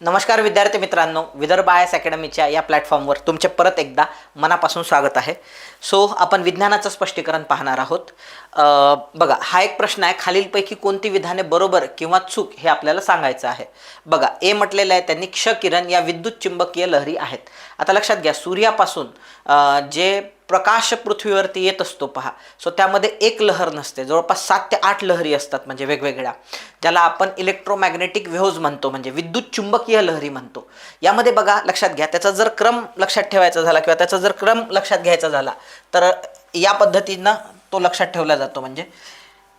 नमस्कार विद्यार्थी मित्रांनो विदर्भ आय एस अकॅडमीच्या या प्लॅटफॉर्मवर तुमचे परत एकदा मनापासून स्वागत आहे. सो आपण विज्ञानाचं स्पष्टीकरण पाहणार आहोत. बघा हा एक प्रश्न आहे खालीलपैकी कोणती विधाने बरोबर किंवा चूक हे आपल्याला सांगायचं आहे. बघा ए म्हटलेलं आहे त्यांनी क्ष किरण या विद्युत चुंबकीय लहरी आहेत. आता लक्षात घ्या सूर्यापासून जे प्रकाश पृथ्वीवरती येत असतो पहा. सो त्यामध्ये एक लहर नसते. जवळपास सात ते आठ लहरी असतात म्हणजे वेगवेगळ्या. ज्याला आपण इलेक्ट्रोमॅग्नेटिक वेव्हज म्हणतो म्हणजे विद्युत चुंबकीय लहरी म्हणतो. यामध्ये बघा लक्षात घ्या. त्याचा जर क्रम लक्षात ठेवायचा झाला किंवा त्याचा जर क्रम लक्षात घ्यायचा झाला तर या पद्धतीनं तो लक्षात ठेवला जातो म्हणजे.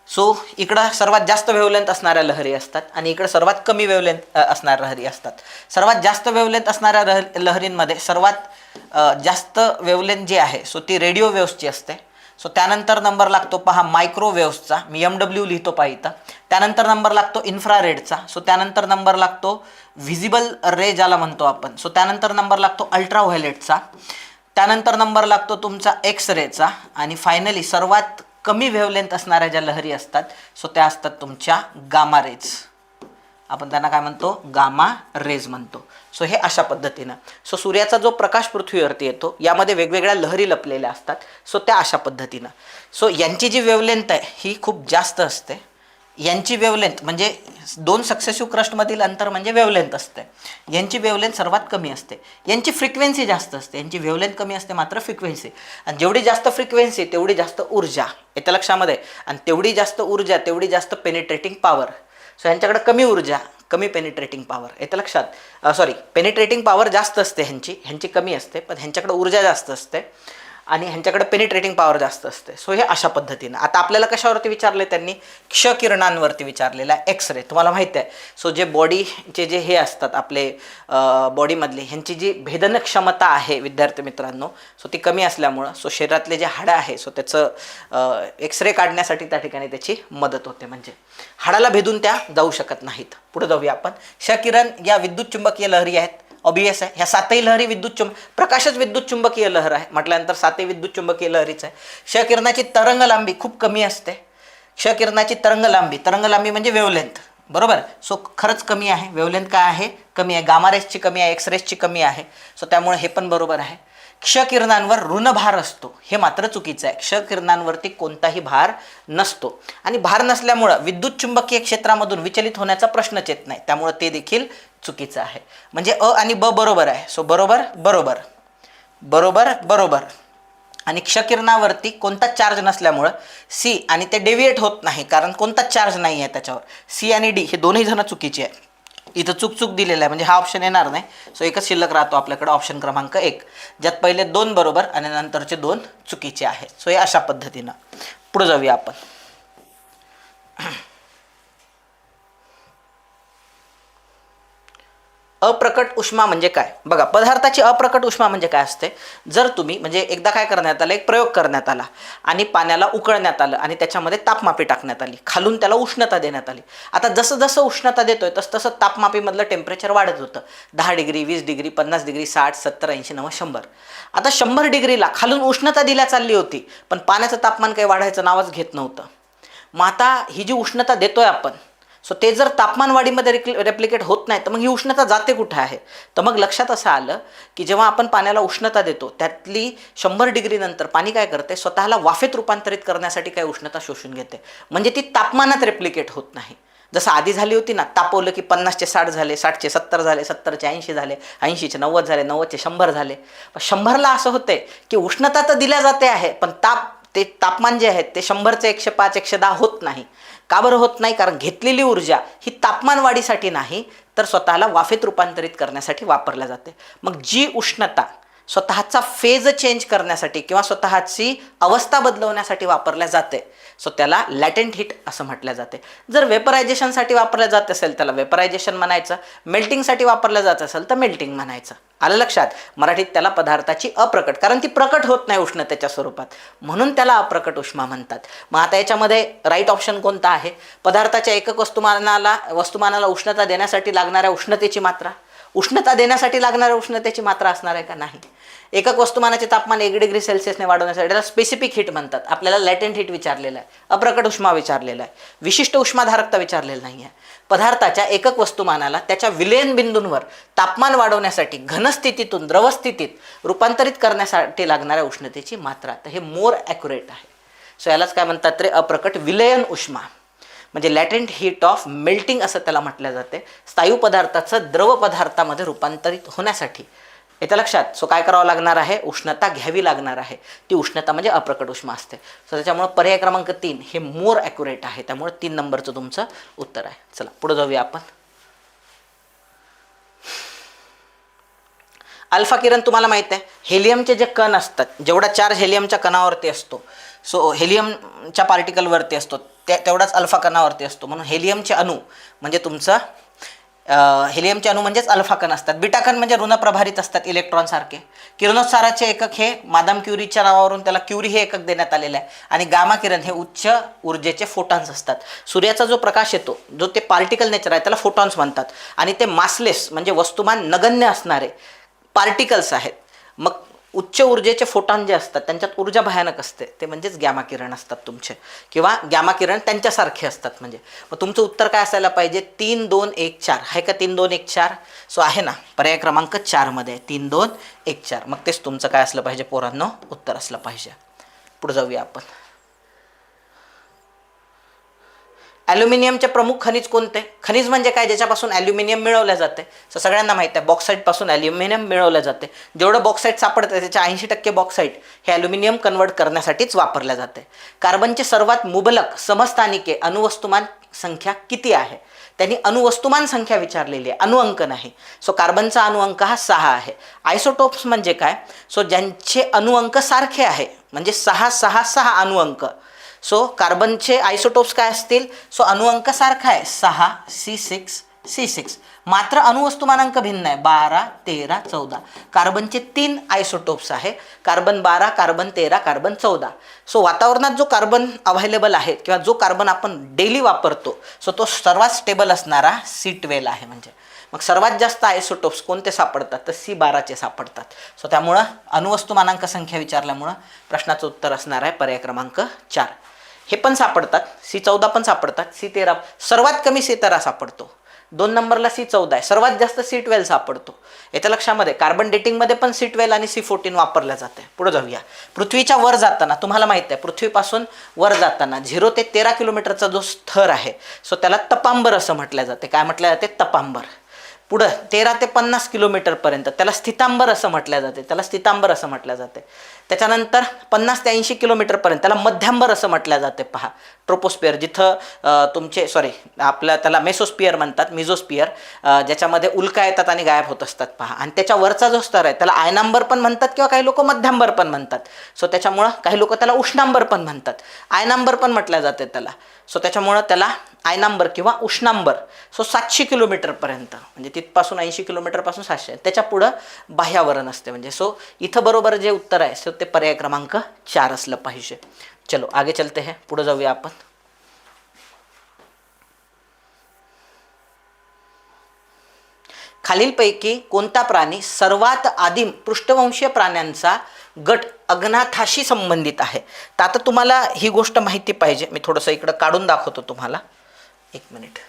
सो इकडं सर्वात जास्त वेवलेंथ असणाऱ्या लहरी असतात आणि इकडं सर्वात कमी वेवलेंथ असणाऱ्या लहरी असतात. सर्वात जास्त वेवलेंथ असणाऱ्या लहरींमध्ये सर्वात जास्त वेवलेन जी आहे सो ती रेडिओ वेव्सची असते. सो त्यानंतर नंबर लागतो पहा मायक्रोवेव्सचा मी एम डब्ल्यू लिहितो पहा इथं. त्यानंतर नंबर लागतो इन्फ्रारेडचा सो त्यानंतर नंबर लागतो व्हिजिबल रे ज्याला म्हणतो आपण. सो त्यानंतर नंबर लागतो अल्ट्राव्हायलेटचा त्यानंतर नंबर लागतो तुमचा एक्स रेचा आणि फायनली सर्वात कमी वेवलेंथ असणाऱ्या ज्या लहरी असतात सो त्या असतात तुमच्या गामा रेज आपण त्यांना काय म्हणतो? गामा रेज म्हणतो. सो हे अशा पद्धतीनं. सो सूर्याचा जो प्रकाश पृथ्वीवरती येतो यामध्ये वेगवेगळ्या लहरी लपलेल्या असतात. सो त्या अशा पद्धतीनं. सो यांची जी वेवलेंथ आहे ही खूप जास्त असते. यांची वेवलेंथ म्हणजे दोन सक्सेसिव्ह क्रस्टमधील अंतर म्हणजे वेवलेंथ असते. यांची वेवलेंथ सर्वात कमी असते. यांची फ्रिक्वेन्सी जास्त असते. यांची वेवलेंथ कमी असते मात्र फ्रिक्वेन्सी आणि जेवढी जास्त फ्रिक्वेन्सी तेवढी जास्त ऊर्जा. येत्या लक्षामध्ये? आणि तेवढी जास्त ऊर्जा तेवढी जास्त पेनिट्रेटिंग पॉवर सो यांच्याकडे कमी ऊर्जा कमी पेनिट्रेटिंग पॉवर येतं लक्षात. सॉरी पेनिट्रेटिंग पॉवर जास्त असते ह्यांची. ह्यांची कमी असते पण ह्यांच्याकडे ऊर्जा जास्त असते. आणि ह्यांच्याकडे पेनिट्रेटिंग पॉवर जास्त असते. सो हे अशा पद्धतीनं. आता आपल्याला कशावरती विचारले त्यांनी? क्ष किरणांवरती विचारलेला आहे. एक्स रे तुम्हाला माहीत आहे. सो जे बॉडीचे जे हे असतात आपले बॉडीमधले ह्यांची जी भेदन क्षमता आहे विद्यार्थी मित्रांनो सो ती कमी असल्यामुळं सो शरीरातले जे हाडं आहे सो त्याचं एक्स रे काढण्यासाठी त्या ठिकाणी त्याची मदत होते. म्हणजे हाडाला भेदून त्या जाऊ शकत नाहीत. पुढे जाऊया आपण. क्ष किरण या विद्युत चुंबकीय लहरी आहेत. ऑबियस आहे. ह्या सातही लहरी विद्युत चुंब प्रकाशच विद्युत चुंबकीय लहर आहे. म्हटल्यानंतर सातही विद्युत चुंबकीय लहरीच आहे. क्षकिरणाची तरंग लांबी खूप कमी असते. क्षकिरणाची तरंग लांबी तरंग लांबी म्हणजे वेवलेंथ बरोबर? सो खरंच कमी आहे. वेवलेंथ काय आहे? कमी आहे. गामा रेसची कमी आहे. एक्स रेसची कमी आहे. सो त्यामुळे हे पण बरोबर आहे. क्षकिरणांवर ऋणभार असतो. हे मात्र चुकीचं आहे. क्षकिरणांवरती कोणताही भार नसतो. आणि भार नसल्यामुळं विद्युत चुंबकीय क्षेत्रामधून विचलित होण्याचा प्रश्नच येत नाही. त्यामुळं ते देखील चुकीचं आहे. म्हणजे अ आणि ब बरोबर आहे. सो बरोबर बरोबर. बरोबर बरोबर. आणि क्षकिरणावरती कोणताच चार्ज नसल्यामुळं सी आणि ते डेव्हिएट होत नाही. कारण कोणताच चार्ज नाही आहे त्याच्यावर. सी आणि डी हे दोन्ही जण चुकीचे आहे. इथं चुक चुक दिलेलं आहे. म्हणजे हा ऑप्शन येणार नाही. सो एकच शिल्लक राहतो आपल्याकडे ऑप्शन क्रमांक एक. ज्यात पहिले दोन बरोबर आणि नंतरचे दोन चुकीचे आहेत. सो हे अशा पद्धतीनं. पुढे जाऊया आपण. अप्रकट उष्मा म्हणजे काय? बघा पदार्थाची अप्रकट उष्मा म्हणजे काय असते? जर तुम्ही म्हणजे एकदा काय करण्यात आलं एक प्रयोग करण्यात आला आणि पाण्याला उकळण्यात आलं आणि त्याच्यामध्ये तापमापी टाकण्यात आली खालून त्याला उष्णता देण्यात आली. आता जसं जसं उष्णता देतोय तसं तसं तापमापीमधलं टेम्परेचर वाढत होतं. दहा डिग्री वीस डिग्री पन्नास डिग्री साठ सत्तर ऐंशी नव्वद शंभर. आता शंभर डिग्रीला खालून उष्णता दिल्या चालली होती पण पाण्याचं तापमान काही वाढायचं नावच घेत नव्हतं. मग आता ही जी उष्णता देतोय आपण सो ते जर तापमानवाढीमध्ये रिक्ल रेप्लिकेट होत नाही तर मग ही उष्णता जाते कुठं आहे? तर मग लक्षात असं आलं की जेव्हा आपण पाण्याला उष्णता देतो त्यातली शंभर डिग्रीनंतर पाणी काय करते? स्वतःला वाफेत रूपांतरित करण्यासाठी काय उष्णता शोषून घेते? म्हणजे ती तापमानात रेप्लिकेट होत नाही. जसं आधी झाली होती ना तापवलं की पन्नासचे साठ झाले साठचे सत्तर झाले सत्तरचे ऐंशी झाले ऐंशीचे नव्वद झाले नव्वदचे शंभर झाले. पण शंभरला असं होते की उष्णता तर दिल्या जाते आहे पण ताप ते तापमान जे आहे ते शंभरचे एकशे पाच एकशे दहा होत नाही. का बरं होत नाही? कारण घेतलेली ऊर्जा ही तापमान वाढीसाठी नाही तर स्वतःला वाफेत रूपांतरित करण्यासाठी वापरल्या जाते. मग जी उष्णता स्वतःचा फेज चेंज करण्यासाठी किंवा स्वतःची अवस्था बदलवण्यासाठी वापरल्या जाते सो त्याला लॅटेंट हीट असं म्हटलं जाते. जर वेपरायझेशनसाठी वापरलं जात असेल त्याला वेपरायझेशन म्हणायचं. मेल्टिंगसाठी वापरलं जात असेल तर मेल्टिंग म्हणायचं. आलं लक्षात? मराठीत त्याला पदार्थाची अप्रकट कारण ती प्रकट होत नाही उष्णतेच्या स्वरूपात. म्हणून त्याला अप्रकट उष्मा म्हणतात. मग आता याच्यामध्ये राईट ऑप्शन कोणता आहे? पदार्थाच्या एकक वस्तुमानाला वस्तुमानाला उष्णता देण्यासाठी लागणाऱ्या उष्णतेची मात्रा. उष्णता देण्यासाठी लागणाऱ्या उष्णतेची मात्रा असणार आहे का? नाही. एकक वस्तुमानाचे तापमान एक डिग्री सेल्सिअसने वाढवण्यासाठी त्याला स्पेसिफिक हीट म्हणतात. आपल्याला लॅटेंट हीट विचारलेलं आहे. अप्रकट उष्मा विचारलेला आहे. विशिष्ट उष्माधारकता विचारलेला नाही आहे. पदार्थाच्या एकक वस्तुमानाला त्याच्या विलयन बिंदूंवर तापमान वाढवण्यासाठी घनस्थितीतून द्रवस्थितीत रूपांतरित करण्यासाठी लागणाऱ्या उष्णतेची मात्रा. तर हे मोर ॲक्युरेट आहे. सो यालाच काय म्हणतात रे? अप्रकट विलयन उष्मा. म्हणजे लॅटेंट हीट ऑफ मेल्टिंग असं त्याला म्हटलं जाते. स्थायू पदार्थाचं द्रव पदार्थामध्ये रूपांतरित होण्यासाठी. येत्या लक्षात. सो काय करावं लागणार आहे? उष्णता घ्यावी लागणार आहे. ती उष्णता म्हणजे अप्रकट उष्मा असते. सो त्याच्यामुळे पर्याय क्रमांक तीन हे मोर ॲक्युरेट आहे. त्यामुळे तीन नंबरचं तुमचं उत्तर आहे. चला पुढे जाऊया आपण. अल्फा किरण तुम्हाला माहीत आहे हेलियमचे जे कण असतात जेवढा चार्ज हेलियमच्या कणावरती असतो सो हेलियमच्या पार्टिकलवरती असतो त्या तेवढाच अल्फा कणावरती असतो. म्हणून हेलियमचे अणू म्हणजे तुमचं हेलियमचे अणू म्हणजेच अल्फाकण असतात. बिटाकण म्हणजे ऋणप्रभारित असतात इलेक्ट्रॉनसारखे किरणोत्साराचे एकक हे मादाम क्युरीच्या नावावरून त्याला क्युरी हे एकक देण्यात आलेलं आहे. आणि गामा किरण हे उच्च ऊर्जेचे फोटॉन्स असतात. सूर्याचा जो प्रकाश येतो जो ते पार्टिकल नेचर आहे त्याला फोटॉन्स म्हणतात. आणि ते मासलेस म्हणजे वस्तुमान नगण्य असणारे पार्टिकल्स आहेत. मग उच्च ऊर्जेचे फोटॉन जे असतात त्यांच्यात ऊर्जा भयानक असते. ते म्हणजेच गॅमा किरण असतात तुमचे. किंवा गॅमा किरण त्यांच्यासारखे असतात म्हणजे. मग तुमचं उत्तर काय असायला पाहिजे? तीन दोन एक चार. आहे का तीन दोन एक चार? सो आहे ना. पर्याय क्रमांक चारमध्ये आहे. तीन दोन एक चार. मग तेच तुमचं काय असलं पाहिजे पोरांनो? उत्तर असलं पाहिजे. पुढे जाऊया आपण. ॲल्युमिनियमचे प्रमुख खनिज कोणते? खनिज म्हणजे काय? ज्याच्यापासून ॲल्युमिनियम मिळवलं जाते. सो सगळ्यांना माहीत आहे बॉक्साईटपासून ॲल्युमिनियम मिळवलं जाते. जेवढं बॉक्साईट सापडतं त्याच्या ऐंशी टक्के बॉक्साईट हे ॲल्युमिनियम कन्वर्ट करण्यासाठीच वापरल्या जाते. कार्बनचे सर्वात मुबलक समस्थानिके अणुवस्तुमान संख्या किती आहे? त्यांनी अणुवस्तुमान संख्या विचारलेली आहे अणुअंक नाही. सो कार्बनचा अणुअंक हा सहा आहे. आयसोटोप्स म्हणजे काय? सो ज्यांचे अणुअंक सारखे आहे म्हणजे सहा सहा सहा अणुअंक. सो कार्बनचे आयसोटोप्स काय असतील? सो अणुअंक सारखा आहे. सहा सी सिक्स सी सिक्स मात्र अणुवस्तुमानांक भिन्न आहे. बारा तेरा चौदा. कार्बनचे तीन आयसोटोप्स आहे. कार्बन बारा कार्बन तेरा कार्बन चौदा. सो वातावरणात जो कार्बन अव्हायलेबल आहे किंवा जो कार्बन आपण डेली वापरतो सो तो सर्वात स्टेबल असणारा सी ट्वेल आहे म्हणजे. मग सर्वात जास्त आयसोटोप्स कोणते सापडतात? तर सी बाराचे सापडतात. सो त्यामुळं अणुवस्तुमानांक संख्या विचारल्यामुळं प्रश्नाचं उत्तर असणार आहे पर्याय क्रमांक चार. हे पण सापडतात सी चौदा पण सापडतात सी तेरा. सर्वात कमी सी तेरा सापडतो. दोन नंबरला सी चौदा आहे. सर्वात जास्त सी ट्वेल्व सापडतो. याच्या लक्षामध्ये कार्बन डेटिंगमध्ये पण सी ट्वेल्व आणि सी फोर्टीन वापरल्या जाते पुढे जाऊया. पृथ्वीच्या वर जाताना तुम्हाला माहिती आहे पृथ्वीपासून वर जाताना झिरो ते तेरा किलोमीटरचा जो स्थर आहे सो त्याला तपांबर असं म्हटलं जाते. काय म्हटलं जाते? तपांबर. पुढं तेरा ते पन्नास किलोमीटरपर्यंत त्याला स्थितांबर असं म्हटलं जाते त्याला स्थितांबर असं म्हटलं जाते. त्याच्यानंतर पन्नास ते ऐंशी किलोमीटरपर्यंत त्याला मध्यांबर असं म्हटलं जाते पहा. ट्रोपोस्पियर जिथं तुमचे सॉरी आपलं त्याला मेसोस्पियर म्हणतात मिझोस्पियर ज्याच्यामध्ये उल्का येतात आणि गायब होत असतात पहा. आणि त्याच्या वरचा जो स्तर आहे त्याला आयनांबर पण म्हणतात किंवा काही लोक मध्यांबर पण म्हणतात. सो त्याच्यामुळं काही लोक त्याला उष्णांबर पण म्हणतात. आयनांबर पण म्हटलं जाते त्याला. सो त्याच्यामुळं त्याला आयनांबर किंवा उष्णांबर सो सातशे किलोमीटरपर्यंत म्हणजे तिथपासून ऐंशी किलोमीटरपासून सातशे. त्याच्या पुढं बाह्यावरण असते म्हणजे. सो इथं बरोबर जे उत्तर आहे सो ते पर्याय क्रमांक चार असलं पाहिजे. चलो आगे चलते हे. पुढं जाऊया आपण. खालीलपैकी कोणता प्राणी सर्वात आदिम पृष्ठवंशीय प्राण्यांचा गट अज्ञाथाशी संबंधित आहे? तर आता तुम्हाला ही गोष्ट माहिती पाहिजे. मी थोडंसं इकडं काढून दाखवतो तुम्हाला. एक मिनिट.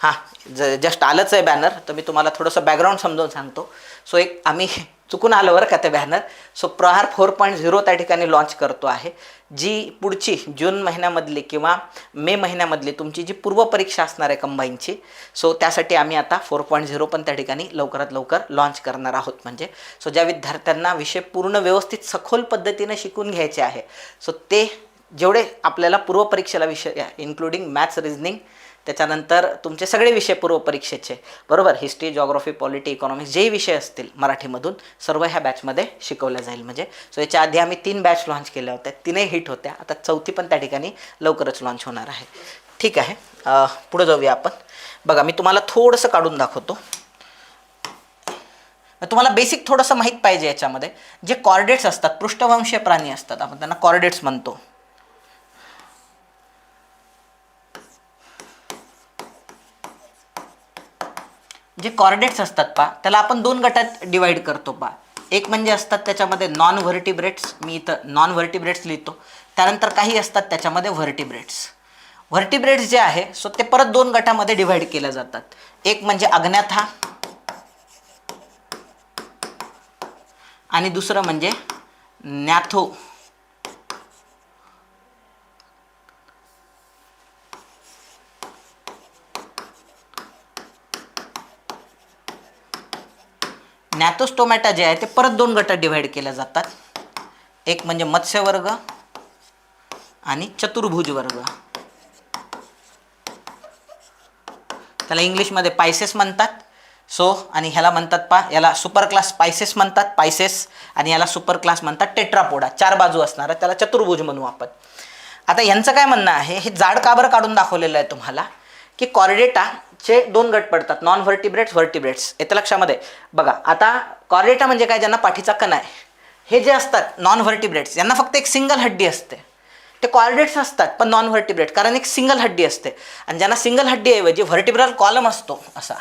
हां ज जस्ट आलंच आहे बॅनर तर मी तुम्हाला थोडंसं बॅकग्राऊंड समजावून सांगतो. सो एक आम्ही चुकून आलं बरं का ते banner so Prahar four point zero त्या ठिकाणी लॉन्च करतो आहे. जी पुढची जून महिन्यामधली किंवा मे महिन्यामधली तुमची जी पूर्वपरीक्षा असणार आहे कंबाईनची सो त्यासाठी आम्ही आता फोर पॉईंट झिरो पण त्या ठिकाणी लवकरात लवकर लॉन्च करणार आहोत म्हणजे. सो ज्या विद्यार्थ्यांना विषय पूर्ण व्यवस्थित सखोल पद्धतीनं शिकून घ्यायचे आहे सो ते जेवढे आपल्याला पूर्वपरीक्षेला विषय इन्क्लुडिंग मॅथ्स रिजनिंग त्याच्यानंतर तुमचे सगळे विषय पूर्वपरीक्षेचे बरोबर? हिस्ट्री जॉग्रफी पॉलिटी इकॉनॉमिक्स जेही विषय असतील मराठीमधून सर्व ह्या बॅचमध्ये शिकवल्या जाईल म्हणजे. सो याच्या आधी आम्ही तीन बॅच लॉन्च केल्या होत्या. तीनही हिट होत्या. आता चौथी पण त्या ठिकाणी लवकरच लॉन्च होणार आहे. ठीक आहे. पुढं जाऊया आपण. बघा मी तुम्हाला थोडंसं काढून दाखवतो. तुम्हाला बेसिक थोडंसं माहीत पाहिजे याच्यामध्ये. जे कॉर्डेट्स असतात पृष्ठवंशीय प्राणी असतात आपण त्यांना कॉर्डेट्स म्हणतो. जे कॉर्डेट्स असतात पा त्याला आपण दोन गटात डिवाईड करतो पा एक म्हणजे असतात त्याच्यामध्ये नॉन व्हर्टिब्रेट्स मी इथं नॉन व्हर्टिब्रेट्स लिहितो. त्यानंतर काही असतात त्याच्यामध्ये व्हर्टिब्रेट्स व्हर्टिब्रेट्स जे आहे सो ते परत दोन गटामध्ये डिव्हाइड केल्या जातात. एक म्हणजे अज्ञाथा आणि दुसरं म्हणजे नॅथो टोमॅटा जे आहे ते परत दोन गटात डिव्हाइड केल्या जातात. एक म्हणजे मत्स्यवर्ग आणि चतुर्भुज वर्ग. त्याला इंग्लिशमध्ये पायसेस म्हणतात. सो आणि ह्याला म्हणतात पा याला सुपर क्लास पायसेस म्हणतात पायसेस आणि याला सुपर क्लास म्हणतात टेट्रापोडा चार बाजू असणारा त्याला चतुर्भुज म्हणू आपण. आता यांचं काय म्हणणं आहे हे जाड काबर काढून दाखवलेलं आहे तुम्हाला की कॉर्डेटा चे दोन गट पडतात. नॉन व्हर्टिब्रेट्स व्हर्टिब्रेट्स येतं लक्षामध्ये. बघा आता कॉर्डेटा म्हणजे काय? ज्यांना पाठीचा कणा आहे. हे जे असतात नॉन व्हर्टिब्रेट्स यांना फक्त एक सिंगल हड्डी असते. ते कॉर्डेट्स असतात पण नॉन व्हर्टिब्रेट कारण एक सिंगल हड्डी असते. आणि ज्यांना सिंगल हड्डीऐवजी व्हर्टिब्रल कॉलम असतो असा.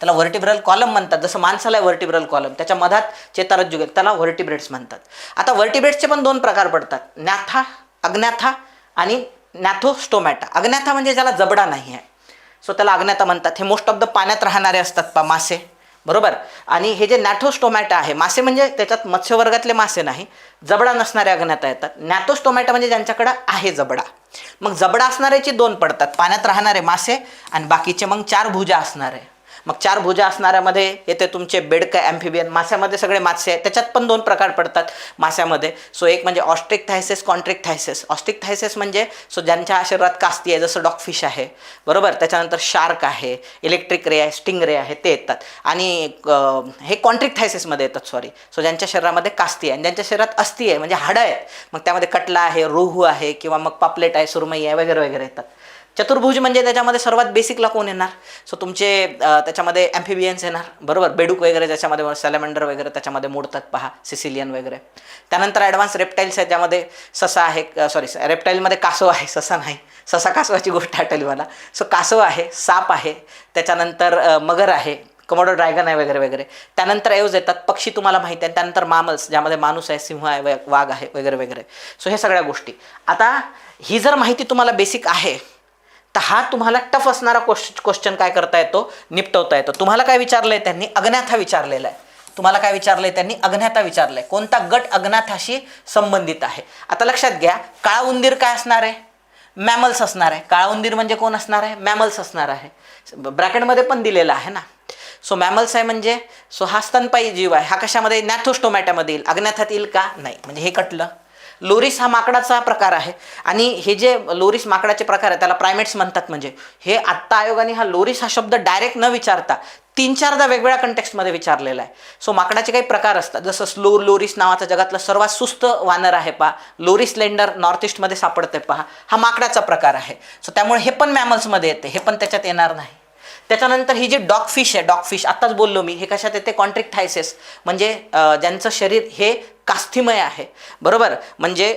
त्याला व्हर्टिब्रल कॉलम म्हणतात. जसं माणसाला आहे व्हर्टिब्रल कॉलम त्याच्या मधात चेतारज्जू घेत त्याला व्हर्टिब्रेट्स म्हणतात. आता व्हर्टिब्रेट्सचे पण दोन प्रकार पडतात. नॅथा अज्ञाथा आणि नॅथोस्टोमॅटा अज्ञाथा म्हणजे ज्याला जबडा नाही आहे. सो त्याला अग्न्याथा म्हणतात. हे मोस्ट ऑफ द पाण्यात राहणारे असतात पा मासे. बरोबर? आणि हे जे नॅथोस्टोमॅटा आहे मासे म्हणजे त्याच्यात मत्स्यवर्गातले मासे नाही जबडा नसणारे अग्न्याता येतात. नॅथोस्टोमॅटा म्हणजे ज्यांच्याकडं आहे जबडा. मग जबडा असणाऱ्याचे दोन पडतात पाण्यात राहणारे मासे आणि बाकीचे मग चार भुजा असणारे. मग चार भुजा असणाऱ्यामध्ये येते तुमचे बेडकं ॲम्फिबियन माशामध्ये सगळे मासे आहेत. त्याच्यात पण दोन प्रकार पडतात माशामध्ये. सो एक म्हणजे ऑस्ट्रिक थायसेस कॉन्ट्रिक थायसेस ऑस्ट्रिक थायसेस म्हणजे सो ज्यांच्या शरीरात कास्ती आहे जसं डॉगफिश आहे. बरोबर? त्याच्यानंतर शार्क आहे इलेक्ट्रिक रे आहे स्टिंग रे आहे ते येतात. आणि हे कॉन्ट्रिक थायसेसमध्ये येतात सॉरी सो ज्यांच्या शरीरामध्ये कास्ती आहे. आणि ज्यांच्या शरीरात अस्थी आहे म्हणजे हाडं आहेत. मग त्यामध्ये कटला आहे रोहू आहे किंवा मग पापलेट आहे सुरमई आहे वगैरे वगैरे येतात. चतुर्भुज म्हणजे त्याच्यामध्ये सर्वात बेसिकला कोण येणार? सो तुमचे त्याच्यामध्ये ॲम्फिबियन्स येणार. बरोबर? बेडूक वगैरे ज्याच्यामध्ये सॅलेमेंडर वगैरे त्याच्यामध्ये मोडतात पहा सिसिलियन वगैरे. त्यानंतर ॲडव्हान्स रेप्टाईल्स आहेत ज्यामध्ये ससा आहे सॉरी रेप्टाईलमध्ये कासव आहे ससा नाही. ससा कासवाची गोष्ट आठवली मला. सो कासव आहे साप आहे त्याच्यानंतर मगर आहे कमोडो ड्रॅगन आहे वगैरे वगैरे. त्यानंतर एवज येतात पक्षी तुम्हाला माहिती आहे. त्यानंतर मामल्स ज्यामध्ये माणूस आहे सिंह आहे व- वाघ आहे वगैरे वगैरे. सो हे सगळ्या गोष्टी. आता ही जर माहिती तुम्हाला बेसिक आहे तर हा तुम्हाला टफ असणारा क्वेश्चन क्वेश्चन काय करता येतो? निपटवता येतो. तुम्हाला काय विचारलंय? त्यांनी अज्ञाथा विचारलेला आहे. तुम्हाला काय विचारलंय? त्यांनी अज्ञाता विचारलंय. कोणता गट अज्ञाथाशी संबंधित आहे? आता लक्षात घ्या काळा उंदीर काय असणार आहे? मॅमल्स असणार आहे. काळा उंदीर म्हणजे कोण असणार आहे? मॅमल्स असणार आहे. ब्रॅकेटमध्ये पण दिलेला आहे ना. सो मॅमल्स आहे म्हणजे सो हा स्तनपायी जीव आहे. हा कशामध्ये? नॅथोस्टोमॅटामध्ये येईल. अज्ञाथात येईल का? नाही. म्हणजे हे कटलं. लोरिस हा माकडाचा प्रकार आहे. आणि हे जे लोरिस माकडाचे प्रकार आहे त्याला प्रायमेट्स म्हणतात म्हणजे. हे आत्ता आयोगाने हा लोरिस हा शब्द डायरेक्ट न विचारता तीन चारदा वेगवेगळ्या कंटेक्स्टमध्ये विचारलेला आहे. सो माकडाचे काही प्रकार असतात. जसं स्लो लोरिस नावाचा जगातलं सर्वात सुस्त वानर आहे पहा. लोरिस लेंडर नॉर्थ ईस्टमध्ये सापडते पहा. हा माकडाचा प्रकार आहे. सो त्यामुळे हे पण मॅमल्समध्ये येते. हे पण त्याच्यात येणार नाही. त्याच्यानंतर ही जी डॉग फिश आहे डॉग फिश आत्ताच बोललो मी हे कशात येते कॉन्ट्रिक थायसेस म्हणजे ज्यांचं शरीर हे कास्थिमय आहे. बरोबर? म्हणजे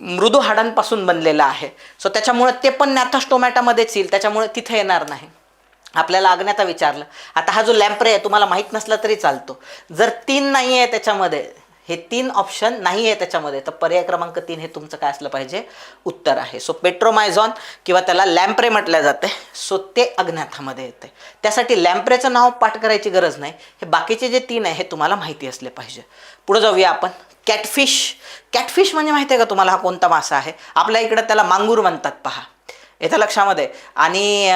मृदू हाडांपासून बनलेलं आहे. सो त्याच्यामुळे ते पण नॅथोस्टोमॅटामध्येच येईल त्याच्यामुळे तिथे येणार नाही. आपल्याला अज्ञाता विचारलं. आता हा जो लॅम्प्रे आहे तुम्हाला माहीत नसला तरी चालतो. जर तीन नाही आहे त्याच्यामध्ये हे तीन ऑप्शन नाही आहे त्याच्यामध्ये. तर पर्याय क्रमांक तीन हे तुमचं काय असलं पाहिजे? उत्तर आहे. सो पेट्रोमायझॉन किंवा त्याला लॅम्प्रे म्हटलं जाते. सो ते अज्ञातामध्ये येते. त्यासाठी लॅम्प्रेचं नाव पाठ करायची गरज नाही. हे बाकीचे जे तीन आहे हे तुम्हाला माहिती असले पाहिजे. पुढे जाऊया आपण. कॅटफिश कॅटफिश म्हणजे माहिती आहे का तुम्हाला हा कोणता मासा आहे? आपल्या इकडं त्याला मांगूर म्हणतात पहा. येतं लक्षामध्ये. आणि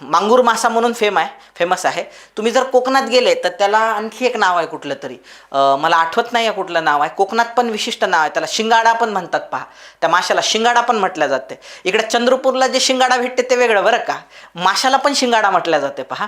मांगूर मासा म्हणून फेम आहे. फेमस आहे. तुम्ही जर कोकणात गेले तर त्याला आणखी एक नाव आहे कुठलं तरी. मला आठवत नाही आहे कुठलं नाव आहे. कोकणात पण विशिष्ट नाव आहे. त्याला शिंगाडा पण म्हणतात पहा. त्या माशाला शिंगाडा पण म्हटलं जाते. इकडे चंद्रपूरला जे शिंगाडा भेटते ते वेगळं बरं का? माशाला पण शिंगाडा म्हटलं जाते पहा.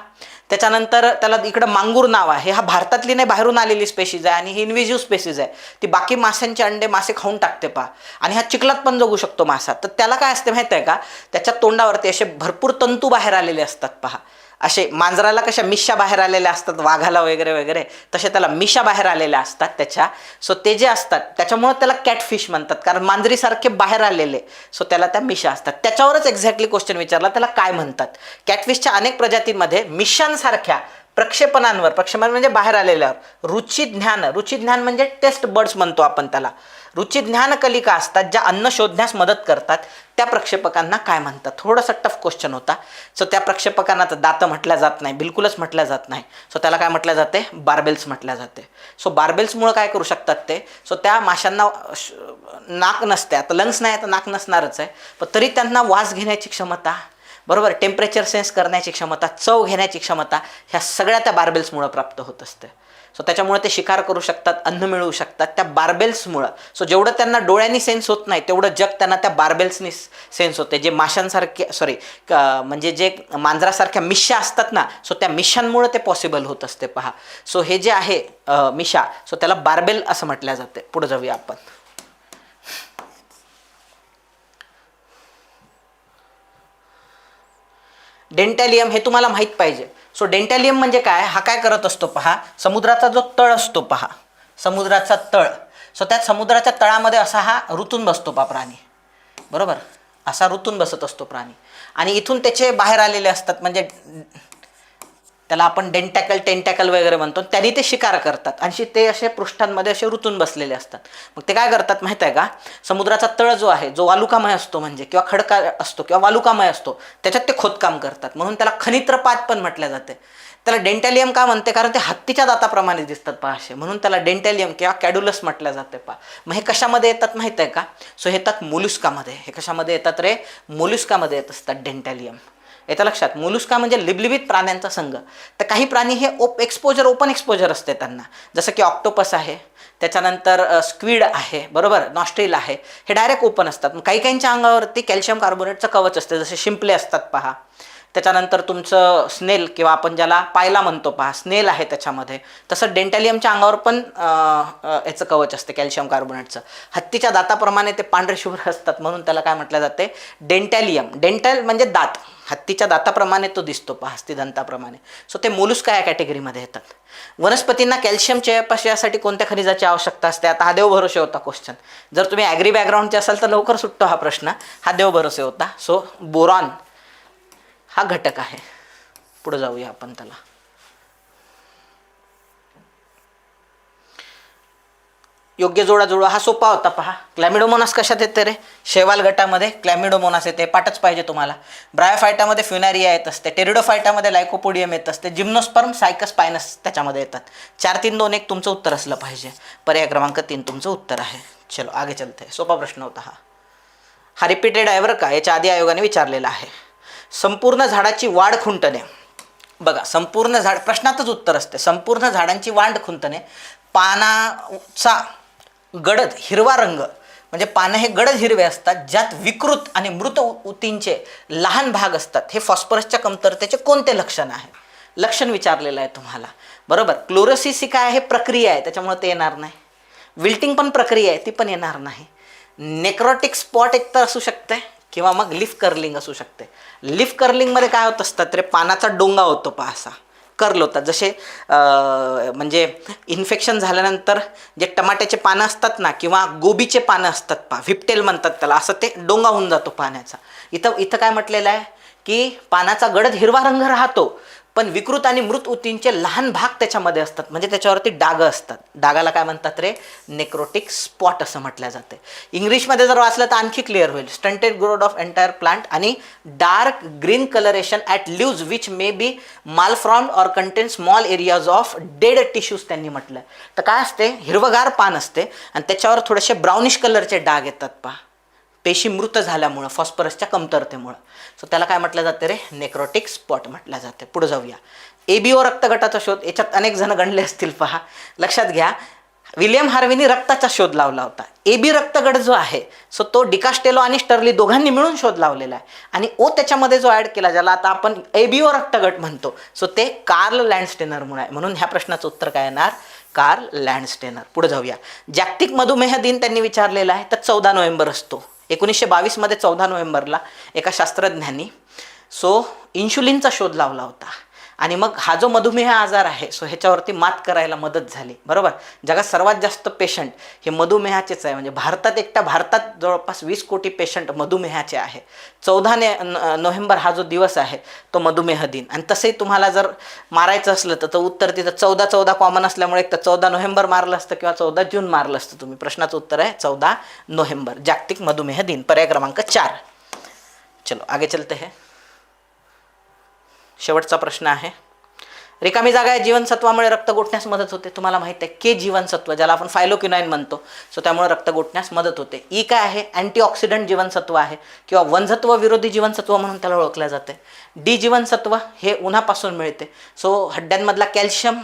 त्याच्यानंतर त्याला इकडं मांगूर नाव आहे. हा भारतातली नाही बाहेरून आलेली स्पेशीज आहे आणि ही इन्व्हिजिव्ह स्पेसीज आहे. ती बाकी माशांचे अंडे मासे खाऊन टाकते पहा. आणि हा चिखलात पण जगू शकतो मासा. तर त्याला काय असते माहिती आहे का? त्याच्या तोंडावरती असे भरपूर तंतू बाहेर आलेले असतात पहा. असे मांजराला कशा मिशा बाहेर आलेल्या असतात वाघाला वगैरे वगैरे तसे त्याला मिशा बाहेर आलेल्या असतात त्याच्या. सो ते जे असतात त्याच्यामुळं त्याला कॅटफिश म्हणतात. कारण मांजरीसारखे बाहेर आलेले सो त्याला त्या मिशा असतात. त्याच्यावरच एक्झॅक्टली क्वेश्चन विचारला त्याला काय म्हणतात? कॅटफिशच्या अनेक प्रजातींमध्ये मिशांसारख्या प्रक्षेपणांवर प्रक्षेपण म्हणजे बाहेर आलेल्यावर रुची ज्ञान रुची ज्ञान म्हणजे टेस्ट बर्ड्स म्हणतो आपण त्याला. रुची ज्ञानकलिका असतात ज्या अन्न शोधण्यास मदत करतात. त्या प्रक्षेपकांना काय म्हणतात? थोडासा टफ क्वेश्चन होता. सो त्या प्रक्षेपकांना तर दातं म्हटल्या जात नाही बिलकुलच म्हटल्या जात नाही. सो त्याला काय म्हटलं जाते? बार्बेल्स म्हटल्या जाते. सो बार्बेल्समुळं काय करू शकतात ते? सो त्या माशांना श- नाक नसते. आता लंग्स नाही तर नाक नसणारच आहे. पण तरी त्यांना वास घेण्याची क्षमता बरोबर? टेम्परेचर सेन्स करण्याची क्षमता चव घेण्याची क्षमता ह्या सगळ्या त्या बार्बेल्समुळं प्राप्त होत असते. सो त्याच्यामुळे ते शिकार करू शकतात अन्न मिळवू शकतात त्या बार्बेल्समुळं सो जेवढं त्यांना डोळ्यांनी सेन्स होत नाही तेवढं जग त्यांना त्या बार्बेल्सनी सेन्स होते. जे माशांसारखे सॉरी म्हणजे जे मांजरासारख्या मिशा असतात ना सो त्या मिशांमुळं ते पॉसिबल होत असते पहा. सो हे जे आहे मिशा सो त्याला बार्बेल असं म्हटलं जाते. पुढे जाऊया आपण. डेंटॅलियम हे तुम्हाला माहीत पाहिजे. सो डेंटॅलियम म्हणजे काय? हा काय करत असतो पहा. समुद्राचा जो तळ असतो पहा. समुद्राचा तळ. सो त्या समुद्राच्या तळामध्ये असा हा ऋतून बसतो पहा प्राणी. बरोबर? असा ऋतून बसत असतो प्राणी. आणि इथून त्याचे बाहेर आलेले असतात. म्हणजे त्याला आपण डेंटॅकल टेंटॅकल वगैरे म्हणतो. त्यांनी ते शिकार करतात. आणि ते असे पृष्ठांमध्ये असे ऋतून बसलेले असतात. मग ते काय करतात माहीत आहे का? समुद्राचा तळ जो आहे जो वालुकामय असतो म्हणजे किंवा खडका असतो किंवा वालुकामय असतो त्याच्यात ते खोदकाम करतात. म्हणून त्याला खनित्रपात पण म्हटलं जाते. त्याला डेंटॅलियम का म्हणते? कारण ते हत्तीच्या दाताप्रमाणे दिसतात पहा असे. म्हणून त्याला डेंटॅलियम किंवा कॅडुलस म्हटलं जाते पहा. मग हे कशामध्ये येतात माहीत आहे का? सो हे येतात मोलुस्कामध्ये. हे कशामध्ये येतात रे? मोलुस्कामध्ये येत असतात डेंटॅलियम येतं लक्षात. मोलुस्का म्हणजे लिबलिबित प्राण्यांचा संघ. तर काही प्राणी हे ओप एक्सपोजर ओपन एक्सपोजर असते त्यांना. जसं की ऑक्टोपस आहे. त्याच्यानंतर स्क्विड आहे. बरोबर? नॉस्ट्रिल आहे. हे डायरेक्ट ओपन असतात. मग काही काहींच्या अंगावरती कॅल्शियम कार्बोनेटचं कवच असते. जसे शिंपले असतात पहा. त्याच्यानंतर तुमचं स्नेल किंवा आपण ज्याला पायला म्हणतो पहा स्नेल आहे त्याच्यामध्ये. तसं डेंटॅलियमच्या अंगावर पण याचं कवच असते कॅल्शियम कार्बोनेटचं. हत्तीच्या दाताप्रमाणे ते पांढरे शुभ्र असतात म्हणून त्याला काय म्हटलं जाते? डेंटॅलियम. डेंटल म्हणजे दात. हत्तीच्या दाताप्रमाणे तो दिसतो पहा हस्तिदंताप्रमाणे. सो ते मोलुस्का या कॅटेगरीमध्ये येतात. वनस्पतींना कॅल्शियम चयापाशी कोणत्या खनिजाची आवश्यकता असते? आता हा देव भरोसे होता क्वेश्चन जर तुम्ही ॲग्री बॅकग्राऊंडचे असाल तर लवकर सुटतो हा प्रश्न. हा देव भरोसे होता. सो बोरॉन हा घटक आहे. पुढे जाऊया आपण त्याला. योग्य जोडा जुळवा हा सोपा होता पहा. क्लॅमिडोमोनास कशात येते रे? शेवाल गटामध्ये क्लॅमिडोमोनास येते. पाठच पाहिजे तुम्हाला. ब्रायोफायटामध्ये फ्युनॅरिया येत असते. टेरिडोफायटामध्ये लायकोपोडियम येत असते. जिम्नोस्पर्म सायकस पायनस त्याच्यामध्ये येतात. चार तीन दोन एक तुमचं उत्तर असलं पाहिजे. पर्याय क्रमांक तीन तुमचं उत्तर आहे. चलो आगे चलते. सोपा प्रश्न होता हा. हा रिपीटेड आहे बरं का? याच्या आधी आयोगाने विचारलेला आहे. संपूर्ण झाडाची वाढ खुंटणे. बघा संपूर्ण झाड प्रश्नातच उत्तर असते. संपूर्ण झाडांची वाढ खुंटणे. पानाचा गडद हिरवा रंग म्हणजे पानं हे गडद हिरवे असतात ज्यात विकृत आणि मृत उतींचे ऊतींचे लहान भाग असतात. हे फॉस्फरसच्या कमतरतेचे कोणते लक्षण आहे? लक्षण विचारलेलं आहे तुम्हाला. बरोबर? क्लोरोसिस ही काय आहे? प्रक्रिया आहे. त्याच्यामुळे ते येणार नाही. विल्टिंग पण प्रक्रिया आहे. ती पण येणार नाही. नेक्रोटिक स्पॉट एक तर असू शकते किंवा मग लिफ कर्लिंग असू शकते. लिफ कर्लिंगमध्ये काय होत असतात रे पानाचा डोंगा होतो पहा असा कर्ल होतात. जसे म्हणजे इन्फेक्शन झाल्यानंतर जे टमाट्याचे पानं असतात ना किंवा गोबीचे पानं असतात पहा व्हिपटेल म्हणतात त्याला. असं ते डोंगा होऊन जातो पाण्याचा. इथं इथं काय म्हटलेलं आहे की पानाचा गडद हिरवा रंग राहतो. पण विकृत आणि मृत ऊतींचे लहान भाग त्याच्यामध्ये असतात. म्हणजे त्याच्यावरती डागं असतात. डागाला काय म्हणतात रे? नेक्रोटिक स्पॉट असं म्हटलं जाते. इंग्लिशमध्ये जर वाचलं तर आणखी क्लिअर होईल. Stunted growth of entire plant आणि dark green coloration at leaves which may be malformed or contain small areas of dead tissues त्यांनी म्हटलं. तर काय असते? हिरवगार पान असते. आणि त्याच्यावर थोडेसे ब्राउनिश कलरचे डाग येतात पहा. पेशी मृत झाल्यामुळं फॉस्फरसच्या कमतरतेमुळं. सो त्याला काय म्हटलं जाते रे? नेक्रोटिक स्पॉट म्हटलं जाते. पुढे जाऊया. एबीओ रक्तगटाचा शोध याच्यात अनेक जण गणले असतील पहा. लक्षात घ्या. विलियम हार्विनी रक्ताचा शोध लावला होता. ए बी रक्तगट जो आहे सो तो डिकास्टेलो आणि स्टर्ली दोघांनी मिळून शोध लावलेला आहे. आणि ओ त्याच्यामध्ये जो ॲड केला ज्याला आता आपण ए बीओ रक्तगट म्हणतो सो ते कार्ल लँडस्टेनरमुळे आहे. म्हणून ह्या प्रश्नाचं उत्तर काय येणार? Karl Landsteiner. पुढे जाऊया. जागतिक मधुमेह दिन त्यांनी विचारलेला आहे तर चौदा नोव्हेंबर असतो. एकोणीसशे बावीसमध्ये चौदा नोव्हेंबरला एका शास्त्रज्ञांनी सो इन्शुलिनचा शोध लावला होता. आणि मग हा जो मधुमेह आजार आहे सो ह्याच्यावरती मात करायला मदत झाली. बरोबर? जगात सर्वात जास्त पेशंट हे मधुमेहाचेच आहे. म्हणजे भारतात एकट्या भारतात जवळपास वीस कोटी पेशंट मधुमेहाचे आहे. चौदा ने न- नोव्हेंबर हा जो दिवस आहे तो मधुमेह दिन. आणि तसंही तुम्हाला जर मारायचं असलं तर उत्तर तिथं चौदा चौदा कॉमन असल्यामुळे एक तर चौदा नोव्हेंबर मारलं असतं किंवा चौदा जून मारलं असतं तुम्ही. प्रश्नाचं उत्तर आहे चौदा नोव्हेंबर जागतिक मधुमेह दिन. पर्याय क्रमांक चार. चलो आगे चलते हैं. शेवटचा प्रश्न आहे. रिकामी जागा आहे जीवनसत्वामुळे रक्त गोठण्यास मदत होते. तुम्हाला माहिती आहे के जीवनसत्व ज्याला आपण फायलोक्युनाईन म्हणतो सो त्यामुळे रक्त गोठण्यास मदत होते. ई काय आहे? अँटीऑक्सिडंट जीवनसत्व आहे किंवा वंझत्व विरोधी जीवनसत्व म्हणून त्याला ओळखलं जाते. डी जीवनसत्व हे उन्हापासून मिळते. सो हड्ड्यांमधला कॅल्शियम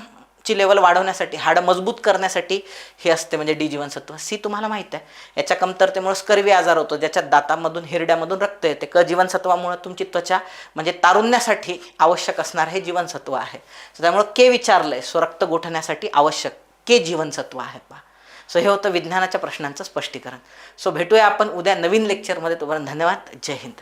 ची लेवल वाढवण्यासाठी हाडं मजबूत करण्यासाठी हे असते म्हणजे डी जीवनसत्व. सी तुम्हाला माहीत आहे. याच्या कमतरतेमुळे स्कर्वी आजार होतो ज्याच्यात दातामधून हिरड्यामधून रक्त येते. क जीवनसत्वामुळे तुमची त्वचा म्हणजे तारुण्यासाठी आवश्यक असणार हे जीवनसत्व आहे. सो त्यामुळे के विचारलंय सो रक्त गोठण्यासाठी आवश्यक के जीवनसत्व आहे पहा. सो हे होतं विज्ञानाच्या प्रश्नांचं स्पष्टीकरण. सो भेटूया आपण उद्या नवीन लेक्चरमध्ये तोपर्यंत धन्यवाद. जय हिंद.